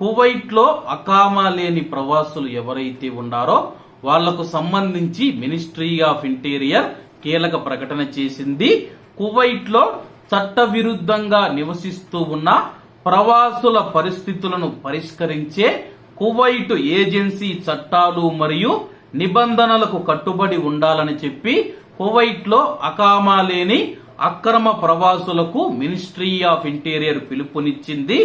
కువైట్లో అకామా లేని ప్రవాసులు ఎవరైతే ఉన్నారో వాళ్ళకు సంబంధించి మినిస్ట్రీ ఆఫ్ ఇంటీరియర్ కీలక ప్రకటన చేసింది. కువైట్లో చట్టవిరుద్ధంగా నివసిస్తూ ఉన్న ప్రవాసుల పరిస్థితులను పరిష్కరించే కువైట్ ఏజెన్సీ చట్టాలు మరియు నిబంధనలకు కట్టుబడి ఉండాలని చెప్పి కువైట్లో అకామా లేని అక్రమ ప్రవాసులకు మినిస్ట్రీ ఆఫ్ ఇంటీరియర్ పిలుపునిచ్చింది.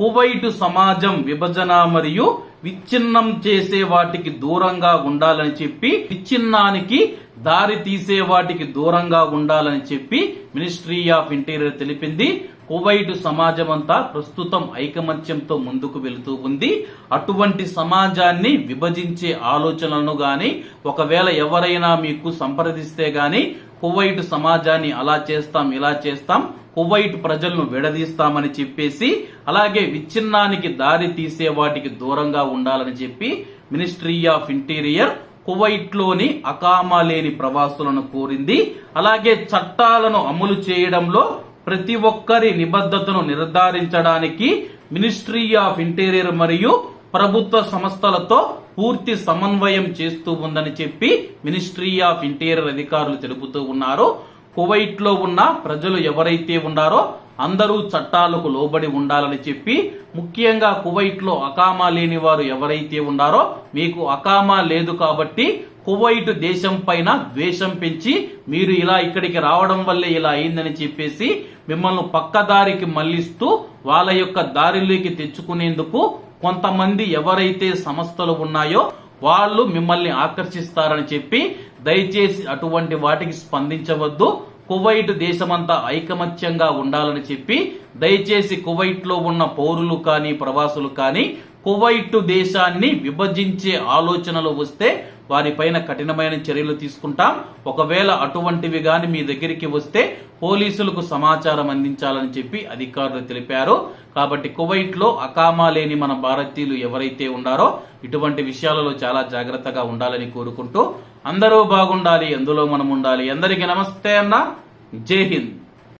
కువైటు సమాజం విభజన మరియు విచ్ఛిన్నం చేసే వాటికి దూరంగా ఉండాలని చెప్పి విచ్ఛిన్నానికి దారి తీసే వాటికి దూరంగా ఉండాలని చెప్పి మినిస్ట్రీ ఆఫ్ ఇంటీరియర్ తెలిపింది. కువైట్ సమాజం అంతా ప్రస్తుతం ఐకమత్యంతో ముందుకు వెళుతూ ఉంది. అటువంటి సమాజాన్ని విభజించే ఆలోచనలను గాని ఒకవేళ ఎవరైనా మీకు సంప్రదిస్తే గాని కువైట్ సమాజాన్ని అలా చేస్తాం ఇలా చేస్తాం కువైట్ ప్రజలను విడదీస్తామని చెప్పేసి అలాగే విచ్ఛిన్నానికి దారి తీసే వాటికి దూరంగా ఉండాలని చెప్పి మినిస్ట్రీ ఆఫ్ ఇంటీరియర్ కువైట్లోని అకామా లేని ప్రవాసులను కోరింది. అలాగే చట్టాలను అమలు చేయడంలో ప్రతి ఒక్కరి నిబద్ధతను నిర్ధారించడానికి మినిస్ట్రీ ఆఫ్ ఇంటీరియర్ మరియు ప్రభుత్వ సంస్థలతో పూర్తి సమన్వయం చేస్తూ ఉందని చెప్పి మినిస్ట్రీ ఆఫ్ ఇంటీరియర్ అధికారులు తెలుపుతూ ఉన్నారు. కువైట్లో ఉన్న ప్రజలు ఎవరైతే ఉన్నారో అందరూ చట్టాలకు లోబడి ఉండాలని చెప్పి ముఖ్యంగా కువైట్లో అకామా లేని వారు ఎవరైతే ఉన్నారో మీకు అకామా లేదు కాబట్టి కువైట్ దేశం పైన ద్వేషం పెంచి మీరు ఇలా ఇక్కడికి రావడం వల్లే ఇలా అయిందని చెప్పేసి మిమ్మల్ని పక్కదారికి మళ్ళిస్తూ వాళ్ళ యొక్క దారిలోకి తెచ్చుకునేందుకు కొంతమంది ఎవరైతే సంస్థలు ఉన్నాయో వాళ్ళు మిమ్మల్ని ఆకర్షిస్తారని చెప్పి దయచేసి అటువంటి వాటికి స్పందించవద్దు. కువైట్ దేశమంతా ఐకమత్యంగా ఉండాలని చెప్పి దయచేసి కువైట్లో ఉన్న పౌరులు కానీ ప్రవాసులు కానీ కువైట్ దేశాన్ని విభజించే ఆలోచనలు వస్తే వారిపైన కఠినమైన చర్యలు తీసుకుంటాం. ఒకవేళ అటువంటివి గాని మీ దగ్గరికి వస్తే పోలీసులకు సమాచారం అందించాలని చెప్పి అధికారులు తెలిపారు. కాబట్టి కువైట్లో అకామా లేని మన భారతీయులు ఎవరైతే ఉన్నారో ఇటువంటి విషయాలలో చాలా జాగ్రత్తగా ఉండాలని కోరుకుంటూ అందరూ బాగుండాలి అందులో మనం ఉండాలి. అందరికీ నమస్తే అన్న. జై హింద్.